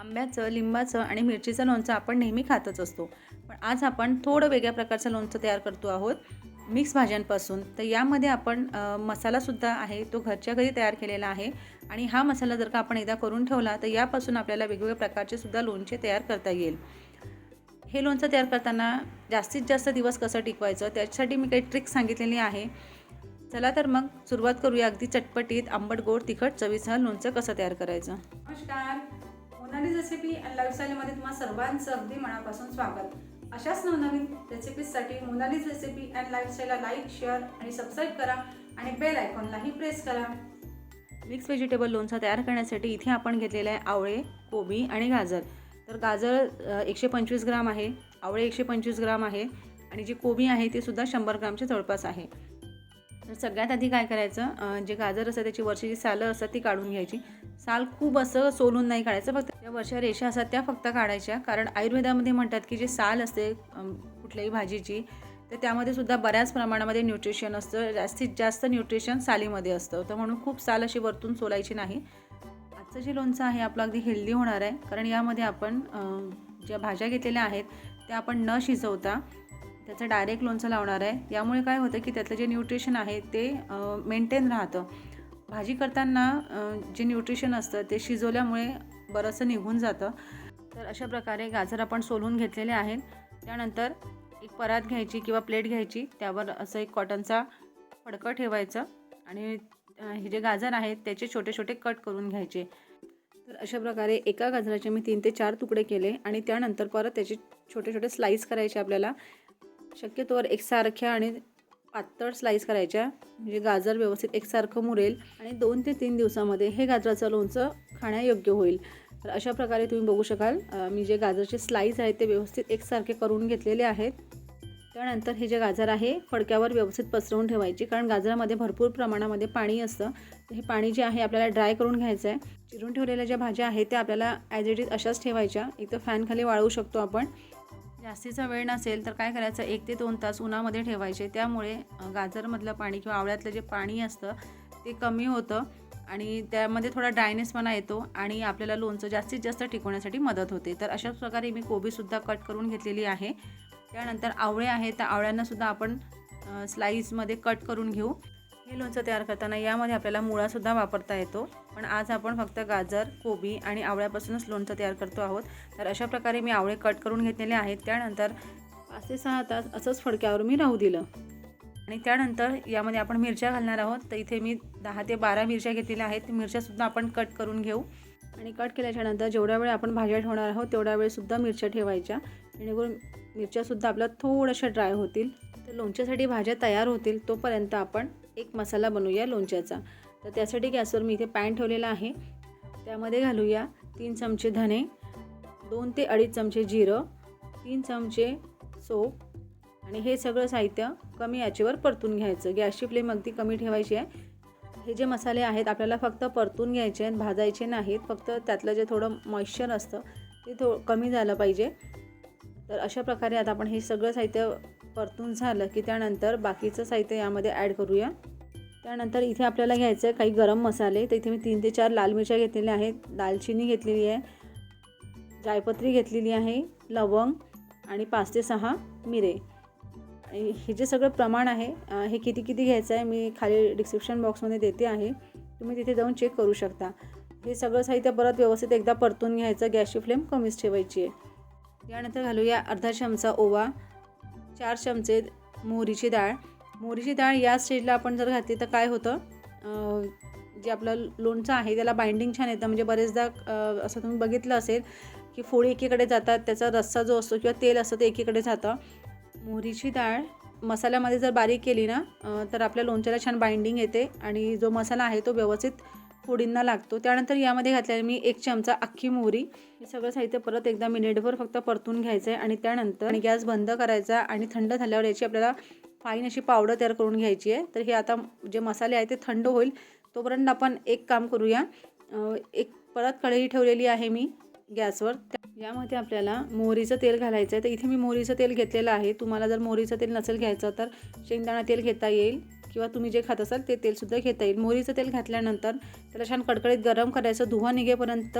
आंब्याचं लिंबाचं आणि मिरचीचं लोणचं आपण नेहमी खातच असतो. पण आज आपण थोडं वेगळ्या प्रकारचं लोणचं तयार करतो आहोत मिक्स भाज्यांपासून. तर यामध्ये आपण मसालासुद्धा आहे तो घरच्या घरी तयार केलेला आहे. आणि हा मसाला जर का आपण एकदा करून ठेवला तर यापासून आपल्याला वेगवेगळ्या प्रकारचे सुद्धा लोणचे तयार करता येईल. हे लोणचं तयार करताना जास्तीत जास्त दिवस कसं टिकवायचं त्याच्यासाठी मी काही ट्रिक्स सांगितलेली आहे. चला तर मग सुरुवात करूया अगदी चटपटीत आंबट गोड तिखट चवीसह लोणचं कसं तयार करायचं. नमस्कार. मोनाली रेसिपी अँड लाईफस्टाईलमध्ये तुम्हाला सर्वांचं अगदी मनापासून स्वागत. अशाच नवनवीन रेसिपीजसाठी मोनालीज रेसिपी अँड लाईफस्टाईलला लाईक शेअर आणि सबस्क्राईब करा आणि बेल आयकॉनलाही प्रेस करा. मिक्स व्हेजिटेबल लोणचं तयार करण्यासाठी इथे आपण घेतलेलं आहे आवळे कोबी आणि गाजर. तर गाजर एकशे पंचवीस ग्राम आहे आवळे एकशे पंचवीस ग्राम आहे आणि जी कोबी आहे ती सुद्धा शंभर ग्रामच्या जवळपास आहे. तर सगळ्यात आधी काय करायचं जे गाजर असतं त्याची वरची जी सालं असतात ती काढून घ्यायची. साल खूप असं सोलून नाही काढायचं फक्त त्या वरच्या रेषा असतात त्या फक्त काढायच्या. कारण आयुर्वेदामध्ये म्हणतात की जे साल असते कुठल्याही भाजीची तर त्यामध्ये सुद्धा बऱ्याच प्रमाणामध्ये न्यूट्रिशन असतं. जास्तीत जास्त न्यूट्रिशन सालीमध्ये असतं. तर म्हणून खूप साल अशी वरतून सोलायची नाही. आजचं जे लोणचं आहे आपलं अगदी हेल्दी होणार आहे. कारण यामध्ये आपण ज्या भाज्या घेतलेल्या आहेत त्या आपण न शिजवता त्याचं डायरेक्ट लोणचं लावणार आहे. यामुळे काय होतं की त्यातलं जे न्यूट्रिशन आहे ते मेंटेन राहतं. भाजी करताना जे न्यूट्रिशन असतं ते शिजवल्यामुळे बरंचसं निघून जातं. तर अशा प्रकारे गाजर आपण सोलून घेतलेले आहेत. त्यानंतर एक परात घ्यायची किंवा प्लेट घ्यायची. त्यावर असं एक कॉटनचा फडकं ठेवायचं आणि हे जे गाजर आहेत त्याचे छोटे छोटे कट करून घ्यायचे. तर अशा प्रकारे एका गाजराचे मी तीन ते चार तुकडे केले आणि त्यानंतर परत त्याचे छोटे छोटे स्लाईस करायचे आपल्याला. शक्यतोवर एकसारख्या आणि पातळ स्लाईस करायच्या. म्हणजे गाजर व्यवस्थित एकसारखं मुरेल आणि दोन ते तीन दिवसामध्ये हे गाजराचं लोणचं खाण्यायोग्य होईल. तर अशा प्रकारे तुम्ही बघू शकाल मी जे गाजरचे स्लाईस आहेत ते व्यवस्थित एकसारखे करून घेतलेले आहेत. त्यानंतर हे जे गाजर आहे फडक्यावर व्यवस्थित पसरवून ठेवायची. कारण गाजरामध्ये भरपूर प्रमाणामध्ये पाणी असतं. हे पाणी जे आहे आपल्याला ड्राय करून घ्यायचं आहे. चिरून ठेवलेल्या ज्या भाज्या आहेत त्या आपल्याला ॲज इट इज अशाच ठेवायच्या. इथं फॅनखाली वाळवू शकतो आपण. जास्तीचा वेळ नसेल तर काय करायचं? एक ते दोन तास उन्हामध्ये ठेवायचे. त्यामुळे गाजरमधलं पाणी किंवा आवळ्यातलं जे पाणी असतं ते कमी होतं आणि त्यामध्ये थोडा ड्रायनेसपणा येतो आणि आपल्याला लोणचं जास्तीत जास्त टिकवण्यासाठी मदत होते. तर अशाच प्रकारे मी कोबीसुद्धा कट करून घेतलेली आहे. त्यानंतर आवळे आहेत. त्या आवळ्यांनासुद्धा आपण स्लाईसमध्ये कट करून घेऊ. हे लोणचं तयार करताना यामध्ये आपल्याला मुळासुद्धा वापरता येतो. पण आज आपण फक्त गाजर कोबी आणि आवळ्यापासूनच लोणचं तयार करतो आहोत. तर अशा प्रकारे मी आवळे कट करून घेतलेले आहेत. त्यानंतर पाच ते सहा तास असंच फडक्यावर मी राहू दिलं. आणि त्यानंतर यामध्ये आपण मिरच्या घालणार आहोत. तर इथे मी दहा ते बारा मिरच्या घेतलेल्या आहेत. मिरच्यासुद्धा आपण कट करून घेऊ. आणि कट केल्याच्यानंतर जेवढ्या वेळ आपण भाज्या ठेवणार आहोत तेवढ्या वेळसुद्धा मिरच्या ठेवायच्या. जेणेकरून मिरच्यासुद्धा आपल्या थोड्याशा ड्राय होतील. तर लोणच्यासाठी भाज्या तयार होतील तोपर्यंत आपण एक मसाला बनवूया लोणच्याचा. तर त्यासाठी गॅसवर मी इथे पॅन ठेवलेला आहे. त्यामध्ये घालूया तीन चमचे धने दोन ते अडीच चमचे जिरं तीन चमचे सोप आणि हे सगळं साहित्य कमी याचेवर परतून घ्यायचं. गॅसची फ्लेम अगदी कमी ठेवायची आहे. हे जे मसाले आहेत आपल्याला फक्त परतून घ्यायचे आहेत भाजायचे नाहीत. फक्त त्यातलं जे थोडं मॉइश्चर असतं ते थो कमी झालं पाहिजे. तर अशा प्रकारे आता आपण हे सगळं साहित्य परतून झालं की त्यानंतर बाकीचं साहित्य यामध्ये ॲड करूया. त्यानंतर इथे आपल्याला घ्यायचं आहे काही गरम मसाले. तर इथे मी तीन ते चार लाल मिरच्या घेतलेल्या आहेत. दालचिनी घेतलेली आहे. जायपत्री घेतलेली आहे. लवंग आणि पाच ते सहा मिरे. हे जे सगळं प्रमाण आहे हे किती किती घ्यायचं आहे मी खाली डिस्क्रिप्शन बॉक्समध्ये देते आहे. तुम्ही तिथे जाऊन चेक करू शकता. हे सगळं साहित्य परत व्यवस्थित एकदा परतून घ्यायचं. गॅसची फ्लेम कमीच ठेवायची आहे. यानंतर घालूया अर्धा चमचा ओवा. चार चमचे मोहरीची डाळ. मोहरीची डाळ या स्टेजला आपण जर घातली तर काय होतं? जे आपलं लोणचं आहे त्याला बाइंडिंग छान येतं. म्हणजे बरेचदा असं तुम्ही बघितलं असेल की फोडी एकीकडे जातात त्याचा रस्सा जो असतो किंवा तेल असतं ते एकीकडे जातं. मोहरीची डाळ मसाल्यामध्ये जर बारीक केली ना तर आपल्या लोणच्याला छान बाइंडिंग येते आणि जो मसाला आहे तो व्यवस्थित फोडींना लागतो. त्यानंतर यामध्ये घातलेलं मी एक चमचा अख्खी मोहरी. हे सगळं साहित्य परत एकदा मिनिटभर फक्त परतून घ्यायचं आहे आणि त्यानंतर गॅस बंद करायचा आणि थंड झाल्यावर याची आपल्याला फाईन अशी पावडर तयार करून घ्यायची आहे. तर हे आता जे मसाले आहे ते थंड होईल. तोपर्यंत आपण एक काम करूया. एक परत कढई ठेवलेली आहे मी गॅसवर. यामध्ये आपल्याला मोहरीचं तेल घालायचं आहे तर इथे मी मोहरीचं तेल घेतलेलं आहे. तुम्हाला जर मोहरीचं तेल नसेल घ्यायचं तर शेंगदाणा तेल घेता येईल. किंवा तुम्ही जे खात असाल ते तेलसुद्धा घेता येईल. मोहरीचं तेल घातल्यानंतर त्याला छान कडकडीत गरम करायचं. धुवा निघेपर्यंत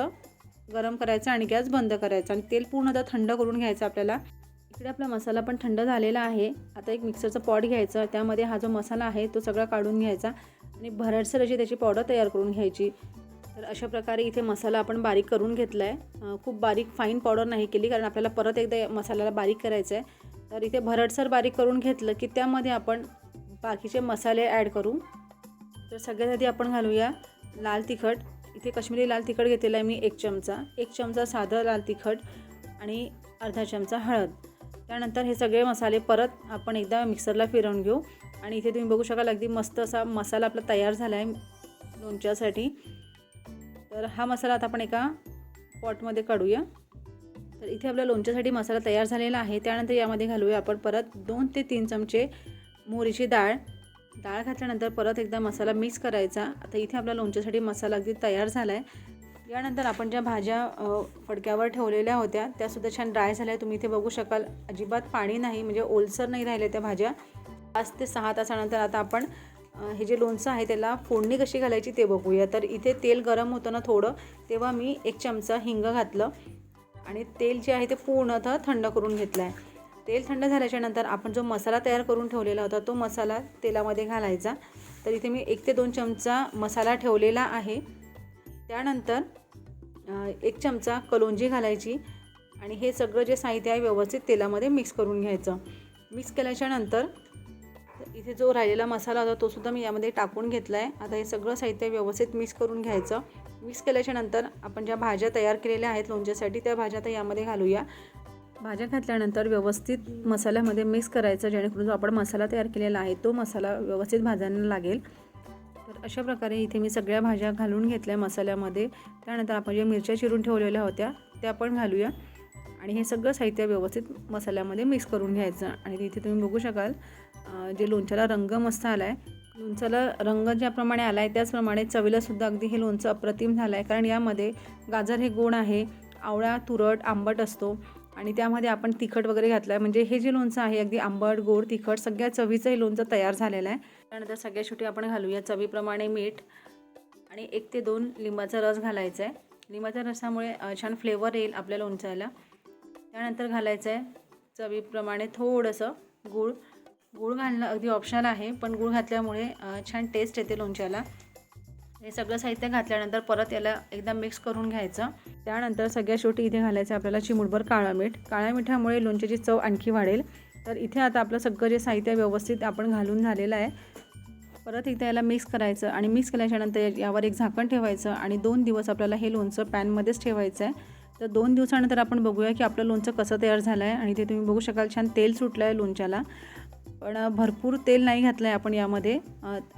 गरम करायचं आणि गॅस बंद करायचा आणि तेल पूर्णतः थंड करून घ्यायचं आपल्याला. इकडे आपला मसाला पण थंड झालेला आहे. आता एक मिक्सरचा पॉट घ्यायचा. त्यामध्ये हा जो मसाला आहे तो सगळा काढून घ्यायचा आणि भरडसर अशी त्याची पावडर तयार करून घ्यायची. तर अशा प्रकारे इथे मसाला आपण बारीक करून घेतला आहे खूप बारीक फाईन पावडर नाही केली कारण आपल्याला परत एकदा मसाल्याला बारीक करायचं आहे तर इथे भरडसर बारीक करून घेतलं की त्यामध्ये आपण बाकीचे मसाले ॲड करू तर सगळ्यात आधी आपण घालूया लाल तिखट. इथे कश्मीरी लाल तिखट घेतलेला आहे मी एक चमचा. एक चमचा साधं लाल तिखट आणि अर्धा चमचा हळद. त्यानंतर हे सगळे मसाले परत आपण एकदा मिक्सरला फिरवून घेऊ. आणि इथे तुम्ही बघू शकाल अगदी मस्त असा मसाला आपला तयार झाला आहे लोणच्यासाठी. तर हा मसाला आता आपण एका पॉटमध्ये काढूया. तर इथे आपल्या लोणच्यासाठी मसाला तयार झालेला आहे. त्यानंतर यामध्ये घालूया आपण परत दोन ते तीन चमचे मोहरीची डाळ. डाळ घातल्यानंतर परत एकदा मसाला मिक्स करायचा. आता इथे आपल्या लोणच्यासाठी मसाला अगदी तयार झाला आहे यानंतर आपण ज्या भाज्या फडक्यावर ठेवलेल्या होत्या त्यासुद्धा छान ड्राय झाल्या तुम्ही इथे बघू शकाल अजिबात पाणी नाही म्हणजे ओलसर नाही राहिले त्या भाज्या. पाच ते सहा तासानंतर आता आपण हे जे लोणचं आहे त्याला फोडणी कशी घालायची ते बघूया. तर इथे तेल गरम होतं ना थोडं तेव्हा मी एक चमचा हिंग घातलं. आणि तेल जे आहे ते पूर्णतः थंड करून घेतलं आहे तेल थंड झाल्याच्यानंतर आपण जो मसाला तयार करून ठेवलेला होता तो मसाला तेलामध्ये घालायचा. तर इथे मी एक ते दोन चमचा मसाला ठेवलेला आहे. त्यानंतर एक चमचा कलोंजी घालायची आणि हे सगळं जे साहित्य आहे व्यवस्थित तेलामध्ये मिक्स करून घ्यायचं. मिक्स केल्याच्यानंतर इथे जो राहिलेला मसाला होता तो सुद्धा मी यामध्ये टाकून घेतला आहे आता हे सगळं साहित्य व्यवस्थित मिक्स करून घ्यायचं. मिक्स केल्याच्यानंतर आपण ज्या भाज्या तयार केलेल्या आहेत लोणच्यासाठी त्या भाज्या आता यामध्ये घालूया. भाज्या घातल्यानंतर व्यवस्थित मसाल्यामध्ये मिक्स करायचं जेणेकरून जो आपण मसाला तयार केलेला आहे तो मसाला व्यवस्थित भाज्यांना लागेल. तर अशा प्रकारे इथे मी सगळ्या भाज्या घालून घेतल्या मसाल्यामध्ये. त्यानंतर आपण ज्या मिरच्या चिरून ठेवलेल्या होत्या त्या पण घालूया. आणि हे सगळं साहित्य व्यवस्थित मसाल्यामध्ये मिक्स करून घ्यायचं. आणि इथे तुम्ही बघू शकाल जे लोणच्याला रंग मस्त आला आहे लोणच्याला रंग ज्याप्रमाणे आला आहे त्याचप्रमाणे चवीलासुद्धा अगदी हे लोणचं अप्रतिम झालं आहे कारण यामध्ये गाजर हे गोड आहे आवळा तुरट आंबट असतो. आणि त्यामध्ये आपण तिखट वगैरे घातलं आहे म्हणजे हे जे लोणचं आहे अगदी आंबट गोड तिखट सगळ्या चवीचं हे लोणचं तयार झालेलं आहे. त्यानंतर सगळ्या शेवटी आपण घालूया चवीप्रमाणे मीठ आणि एक ते दोन लिंबाचा रस घालायचा आहे लिंबाच्या रसामुळे छान फ्लेवर येईल आपल्या लोणच्याला. त्यानंतर घालायचं आहे चवीप्रमाणे थोडंसं गूळ. गूळ घालणं अगदी ऑप्शनल आहे पण गूळ घातल्यामुळे छान टेस्ट येते लोणच्याला. हे सगळं साहित्य घातल्यानंतर परत याला एकदा मिक्स करून घ्यायचं. त्यानंतर सगळ्या शेवटी इथे घालायचं आपल्याला चिमुटभर काळा मीठ. काळ्या मिठामुळे लोणच्याची चव आणखी वाढेल. तर इथे आता आपलं सगळं जे साहित्य व्यवस्थित आपण घालून झालेलं आहे परत एकदा याला मिक्स करायचं आणि मिक्स केल्याच्यानंतर यावर एक झाकण ठेवायचं आणि दोन दिवस आपल्याला हे लोणचं पॅनमध्येच ठेवायचं आहे. तर दोन दिवसानंतर आपण बघूया की आपलं लोणचं कसं तयार झालं आहे आणि ते तुम्ही बघू शकाल छान तेल सुटलं आहे लोणच्याला. पण भरपूर तेल नाही घातलं आहे आपण यामध्ये.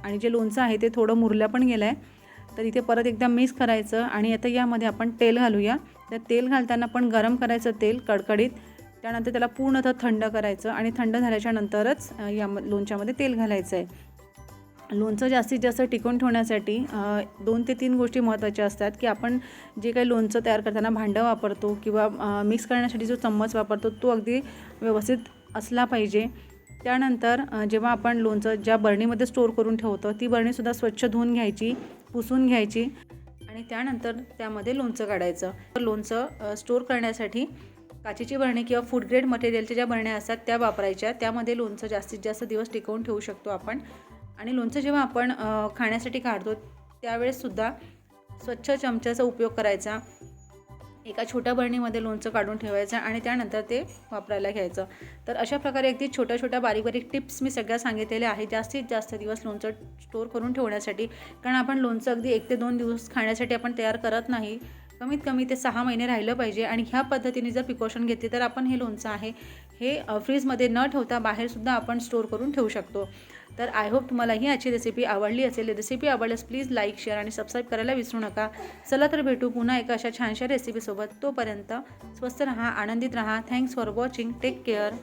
आणि जे लोणचं आहे ते थोडं मुरलं पण गेलं आहे तर इथे परत एकदा मिक्स करायचं आणि आता यामध्ये आपण तेल घालूया. तर तेल घालताना पण गरम करायचं तेल कडकडीत. त्यानंतर त्याला पूर्णतः थंड करायचं आणि थंड झाल्याच्या नंतरच या लोणच्यामध्ये तेल घालायचं आहे लोणचं जास्तीत जास्त टिकून ठेवण्यासाठी दोन ते तीन गोष्टी महत्त्वाच्या असतात की आपण जे काही लोणचं तयार करताना भांडं वापरतो किंवा मिक्स करण्यासाठी जो चम्मच वापरतो तो अगदी व्यवस्थित असला पाहिजे. त्यानंतर जेव्हा आपण लोणचं ज्या बरणीमध्ये स्टोअर करून ठेवतो ती बरणीसुद्धा स्वच्छ धुवून घ्यायची पुसून घ्यायची आणि त्यानंतर त्यामध्ये लोणचं काढायचं. तर लोणचं स्टोअर करण्यासाठी काचेची बरणी किंवा फूड ग्रेड मटेरियलच्या ज्या बरण्या असतात त्या वापरायच्या. त्यामध्ये लोणचं जास्तीत जास्त दिवस टिकवून ठेवू शकतो आपण. आणि लोणचं जेव्हा आपण खाण्यासाठी काढतो त्यावेळेससुद्धा स्वच्छ चमच्याचा उपयोग करायचा. एका छोट्या बरणीमध्ये लोणचं काढून ठेवायचं आणि त्यानंतर ते वापरायला घ्यायचं. तर अशा प्रकारे अगदी छोट्या छोट्या बारीक बारीक टिप्स मी सगळ्या सांगितलेल्या आहेत. जास्तीत जास्त दिवस लोणचं स्टोअर करून ठेवण्यासाठी. कारण आपण लोणचं अगदी एक ते दोन दिवस खाण्यासाठी आपण तयार करत नाही. कमीत कमी ते सहा महिने राहिलं पाहिजे. आणि ह्या पद्धतीने जर प्रिकॉशन घेतली तर आपण हे लोणचं आहे हे फ्रीजमध्ये न ठेवता बाहेरसुद्धा आपण स्टोअर करून ठेवू शकतो. तर आय होप तुम्हाला ही आजची रेसिपी आवडली असेल. रेसिपी आवडल्यास प्लीज लाईक शेअर आणि सबस्क्राईब करायला विसरू नका. चला तर भेटू पुन्हा एका अशा छानशा रेसिपीसोबत तोपर्यंत स्वस्त रहा आनंदित रहा. Thanks for watching take care